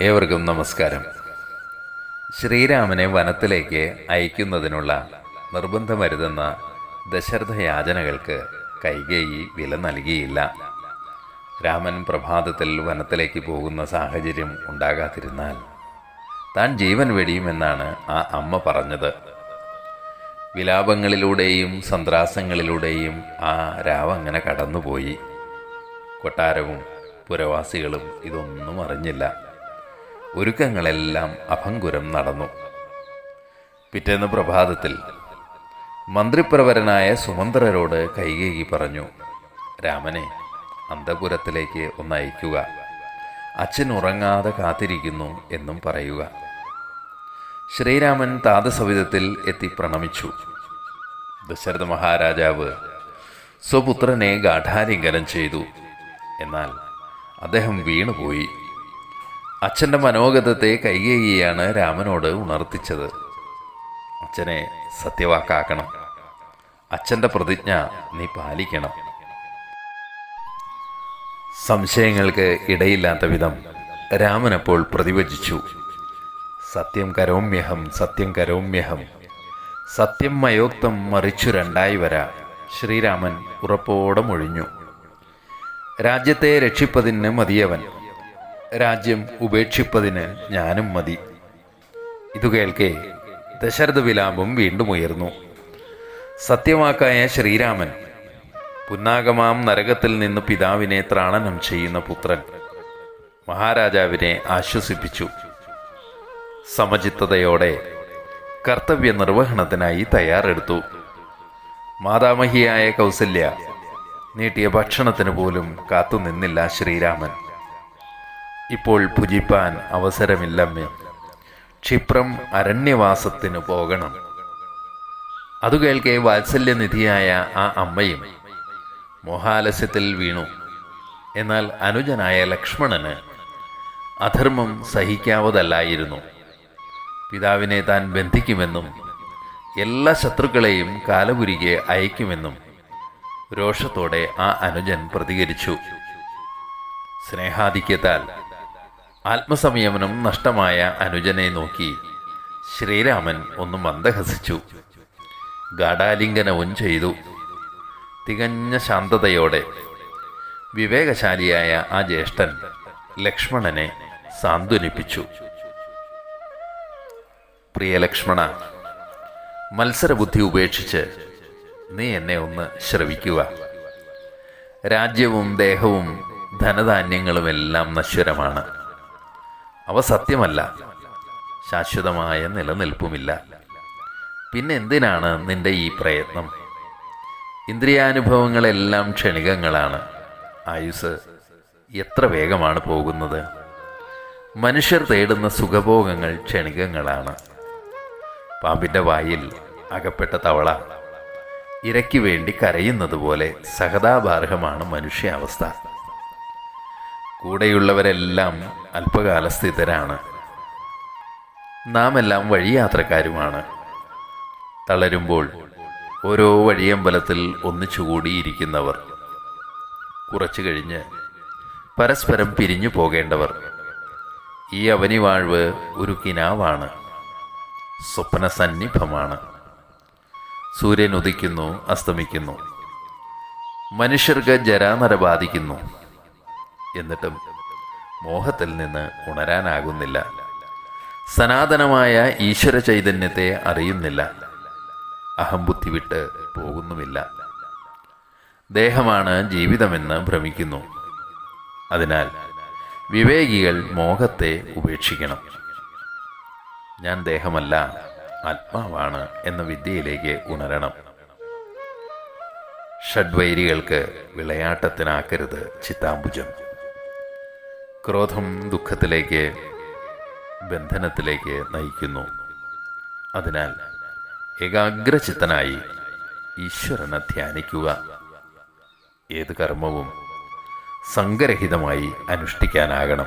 ഏവർക്കും നമസ്കാരം. ശ്രീരാമനെ വനത്തിലേക്ക് അയക്കുന്നതിനുള്ള നിർബന്ധമരുതെന്ന ദശരഥ യാചനകൾക്ക് കൈകേയി വില നൽകിയില്ല. രാമൻ പ്രഭാതത്തിൽ വനത്തിലേക്ക് പോകുന്ന സാഹചര്യം ഉണ്ടാകാതിരുന്നാൽ താൻ ജീവൻ വെടിയുമെന്നാണ് ആ അമ്മ പറഞ്ഞത്. വിലാപങ്ങളിലൂടെയും സന്ത്രാസങ്ങളിലൂടെയും ആ രാവ് അങ്ങനെ കടന്നുപോയി. കൊട്ടാരവും പുരവാസികളും ഇതൊന്നും അറിഞ്ഞില്ല. ഒരുക്കങ്ങളെല്ലാം അഭംഗുരം നടന്നു. പിറ്റേന്ന് പ്രഭാതത്തിൽ മന്ത്രിപ്രവരനായ സുമന്ത്രരോട് കൈകേകി പറഞ്ഞു രാമനെ അന്തപുരത്തിലേക്ക് ഒന്ന് അയക്കുക അച്ഛൻ ഉറങ്ങാതെ കാത്തിരിക്കുന്നു എന്നും പറയുക. ശ്രീരാമൻ താതസവിധത്തിൽ എത്തി പ്രണമിച്ചു. ദശരഥ മഹാരാജാവ് സ്വപുത്രനെ ഗാഠാലിംഗനം ചെയ്തു. എന്നാൽ അദ്ദേഹം വീണുപോയി. അച്ഛന്റെ മനോഗതത്തെ കൈകേയിയാണ് രാമനോട് ഉണർത്തിച്ചത്. അച്ഛനെ സത്യവാക്കാക്കണം. അച്ഛന്റെ പ്രതിജ്ഞ നീ പാലിക്കണം. സംശയങ്ങൾക്ക് ഇടയില്ലാത്ത വിധം രാമനപ്പോൾ പ്രതിവചിച്ചു. സത്യം കരോമ്യഹം സത്യം കരോമ്യഹം. സത്യം മയോക്തം മറിച്ചു രണ്ടായി വരാ. ശ്രീരാമൻ ഉറപ്പോടെ മൊഴിഞ്ഞു. രാജ്യത്തെ രക്ഷിപ്പതിന് മതിയവൻ. രാജ്യം ഉപേക്ഷിപ്പതിന് ഞാനും മതി. ഇതു കേൾക്കെ ദശരഥ വിലാപം വീണ്ടും ഉയർന്നു. സത്യവാക്കായ ശ്രീരാമൻ പുന്നാഗമാം നരകത്തിൽ നിന്ന് പിതാവിനെ ത്രാണനം ചെയ്യുന്ന പുത്രൻ മഹാരാജാവിനെ ആശ്വസിപ്പിച്ചു. സമചിത്തതയോടെ കർത്തവ്യ നിർവഹണത്തിനായി തയ്യാറെടുത്തു. മാതാമഹിയായ കൗസല്യ നീട്ടിയ ഭക്ഷണത്തിന് പോലും കാത്തുനിന്നില്ല ശ്രീരാമൻ. ഇപ്പോൾ ഭുജിപ്പാൻ അവസരമില്ലമ്മേ. ക്ഷിപ്രം അരണ്യവാസത്തിന് പോകണം. അതു കേൾക്കെ വാത്സല്യനിധിയായ ആ അമ്മയും മോഹാലസ്യത്തിൽ വീണു. എന്നാൽ അനുജനായ ലക്ഷ്മണന് അധർമ്മം സഹിക്കാവതല്ലായിരുന്നു. പിതാവിനെ താൻ ബന്ധിക്കുമെന്നും എല്ലാ ശത്രുക്കളെയും കാലപുരികെ അയക്കുമെന്നും രോഷത്തോടെ ആ അനുജൻ പ്രതികരിച്ചു. സ്നേഹാധിക്യത്താൽ ആത്മസംയമനം നഷ്ടമായ അനുജനെ നോക്കി ശ്രീരാമൻ ഒന്ന് മന്ദഹസിച്ചു. ഗാഠാലിംഗനവും ചെയ്തു. തികഞ്ഞ ശാന്തതയോടെ വിവേകശാലിയായ ആ ജ്യേഷ്ഠൻ ലക്ഷ്മണനെ സാന്ത്വനിപ്പിച്ചു. പ്രിയ ലക്ഷ്മണ മത്സരബുദ്ധി ഉപേക്ഷിച്ച് നീ എന്നെ ഒന്ന് ശ്രവിക്കുക. രാജ്യവും ദേഹവും ധനധാന്യങ്ങളുമെല്ലാം നശ്വരമാണ്. അവ സത്യമല്ല. ശാശ്വതമായ നിലനിൽപ്പുമില്ല. പിന്നെ എന്തിനാണ് നിന്റെ ഈ പ്രയത്നം? ഇന്ദ്രിയാനുഭവങ്ങളെല്ലാം ക്ഷണികങ്ങളാണ്. ആയുസ് എത്ര വേഗമാണ് പോകുന്നത്? മനുഷ്യർ തേടുന്ന സുഖഭോഗങ്ങൾ ക്ഷണികങ്ങളാണ്. പാമ്പിന്റെ വായിൽ അകപ്പെട്ട തവള ഇരയ്ക്ക് വേണ്ടി കരയുന്നത് പോലെ സഹതാപാർഹമാണ് മനുഷ്യാവസ്ഥ. കൂടെയുള്ളവരെല്ലാം അല്പകാലസ്ഥിതരാണ്. നാം എല്ലാം വഴിയാത്രക്കാരുമാണ്. തളരുമ്പോൾ ഓരോ വഴിയമ്പലത്തിൽ ഒന്നിച്ചുകൂടിയിരിക്കുന്നവർ. കുറച്ചു കഴിഞ്ഞ് പരസ്പരം പിരിഞ്ഞു പോകേണ്ടവർ. ഈ അവനിവാഴ്വ് ഒരു കിനാവാണ്. സ്വപ്ന സന്നിഭമാണ് സൂര്യൻ ഉദിക്കുന്നു അസ്തമിക്കുന്നു. മനുഷ്യർക്ക് ജരാനര ബാധിക്കുന്നു. എന്നിട്ടും മോഹത്തിൽ നിന്ന് ഉണരാനാകുന്നില്ല. സനാതനമായ ഈശ്വര ചൈതന്യത്തെ അറിയുന്നില്ല. അഹംബുദ്ധി വിട്ട് പോകുന്നുമില്ല. ദേഹമാണ് ജീവിതമെന്ന് ഭ്രമിക്കുന്നു. അതിനാൽ വിവേകികൾ മോഹത്തെ ഉപേക്ഷിക്കണം. ഞാൻ ദേഹമല്ല ആത്മാവാണ് എന്ന വിദ്യയിലേക്ക് ഉണരണം. ഷഡ്വൈരികൾക്ക് വിളയാട്ടത്തിനാക്കരുത് ചിത്താംബുജം. ക്രോധം ദുഃഖത്തിലേക്ക് ബന്ധനത്തിലേക്ക് നയിക്കുന്നു. അതിനാൽ ഏകാഗ്രചിത്തനായി ഈശ്വരനെ ധ്യാനിക്കുക. ഏത് കർമ്മവും സംഘരഹിതമായി അനുഷ്ഠിക്കാനാകണം.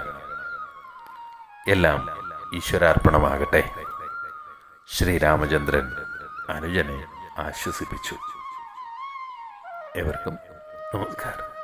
എല്ലാം ഈശ്വരാർപ്പണമാകട്ടെ. ശ്രീരാമചന്ദ്രൻ അനുജനെ ആശ്വസിപ്പിച്ചു. എവർക്കും നമസ്കാരം.